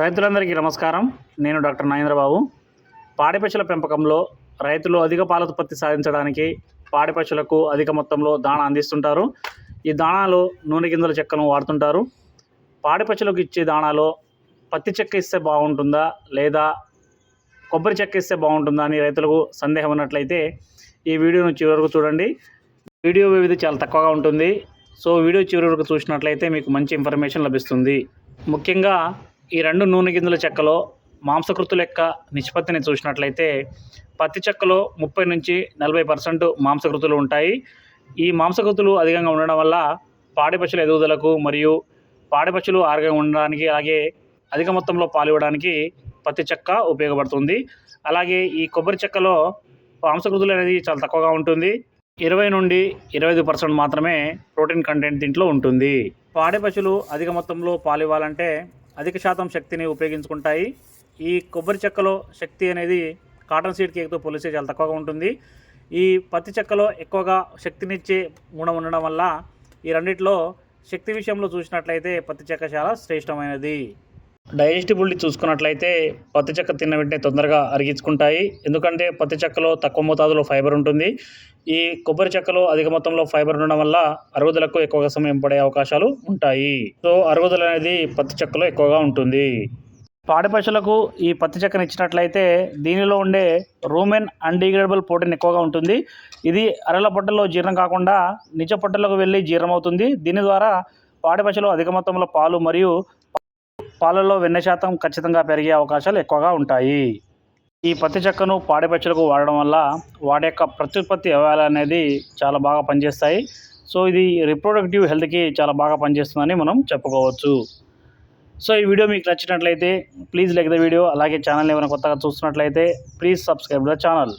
రైతులందరికీ నమస్కారం. నేను డాక్టర్ నాగేంద్రబాబు. పాడి పశువుల పెంపకంలో రైతులు అధిక పాల ఉత్పత్తి సాధించడానికి పాడి పశువులకు అధిక మొత్తంలో దాణా అందిస్తుంటారు. ఈ దాణాలో నూనె గింజల చెక్కను వాడుతుంటారు. పాడి పశువులకు ఇచ్చే దాణాలో పత్తి చెక్క ఇస్తే బాగుంటుందా లేదా కొబ్బరి చెక్క ఇస్తే బాగుంటుందా అని రైతులకు సందేహం ఉన్నట్లయితే ఈ వీడియోను చివరి వరకు చూడండి. వీడియో వ్యవధి చాలా తక్కువగా ఉంటుంది. సో వీడియో చివరి వరకు చూసినట్లయితే మీకు మంచి ఇన్ఫర్మేషన్ లభిస్తుంది. ముఖ్యంగా ఈ రెండు నూనె గింజల చెక్కలో మాంసకృతుల యొక్క నిష్పత్తిని చూసినట్లయితే పత్తి చెక్కలో ముప్పై నుంచి నలభై పర్సెంట్ మాంసకృతులు ఉంటాయి. ఈ మాంసకృతులు అధికంగా ఉండడం వల్ల పాడి పశువుల ఎదుగుదలకు మరియు పాడి పశువులు ఆరోగ్యంగా ఉండడానికి అలాగే అధిక మొత్తంలో పాలు ఇవ్వడానికి పత్తి చెక్క ఉపయోగపడుతుంది. అలాగే ఈ కొబ్బరి చెక్కలో మాంసకృతులు అనేది చాలా తక్కువగా ఉంటుంది. ఇరవై నుండి ఇరవై ఐదు పర్సెంట్ మాత్రమే ప్రోటీన్ కంటెంట్ దీంట్లో ఉంటుంది. పాడి పశువులు అధిక మొత్తంలో పాలు ఇవ్వాలంటే అధిక శాతం శక్తిని ఉపయోగించుకుంటాయి. ఈ కొబ్బరి చెక్కలో శక్తి అనేది కాటన్ సీడ్ కేక్తో పోలిస్తే చాలా తక్కువగా ఉంటుంది. ఈ పత్తి చెక్కలో ఎక్కువగా శక్తినిచ్చే గుణం ఉండడం వల్ల ఈ రెండిట్లో శక్తి విషయంలో చూసినట్లయితే పత్తి చెక్క చాలా శ్రేష్టమైనది. డైజెస్టిబిలిటీ చూసుకున్నట్లయితే పత్తి చెక్క తిన్న వెంటనే తొందరగా అరిగించుకుంటాయి. ఎందుకంటే పత్తి చెక్కలో తక్కువ మోతాదులో ఫైబర్ ఉంటుంది. ఈ కొబ్బరి చెక్కలో అధిక మొత్తంలో ఫైబర్ ఉండడం వల్ల అరుగుదలకు ఎక్కువగా సమయం పడే అవకాశాలు ఉంటాయి. సో అరుగుదల అనేది పత్తి చెక్కలో ఎక్కువగా ఉంటుంది. పాడి పశువులకు ఈ పత్తి చెక్కను ఇచ్చినట్లయితే దీనిలో ఉండే రూమెన్ అన్డిగ్రేడబుల్ ప్రోటీన్ ఎక్కువగా ఉంటుంది. ఇది అరల పొట్టలో జీర్ణం కాకుండా నిజ పొట్టలకు వెళ్ళి జీర్ణం అవుతుంది దీని ద్వారా పాడి పశువులు అధిక మొత్తంలో పాలు మరియు పాలలో వెన్న శాతం ఖచ్చితంగా పెరిగే అవకాశాలు ఎక్కువగా ఉంటాయి. ఈ పత్తి చెక్కను పాడి వాడడం వల్ల వాటి యొక్క ప్రత్యుత్పత్తి అవయాలు అనేది చాలా బాగా పనిచేస్తాయి. సో ఇది రిప్రొడక్టివ్ హెల్త్కి చాలా బాగా పనిచేస్తుందని మనం చెప్పుకోవచ్చు. సో ఈ వీడియో మీకు నచ్చినట్లయితే ప్లీజ్ లైక్ ద వీడియో అలాగే ఛానల్ ఏమైనా కొత్తగా చూస్తున్నట్లయితే ప్లీజ్ సబ్స్క్రైబ్ ద ఛానల్.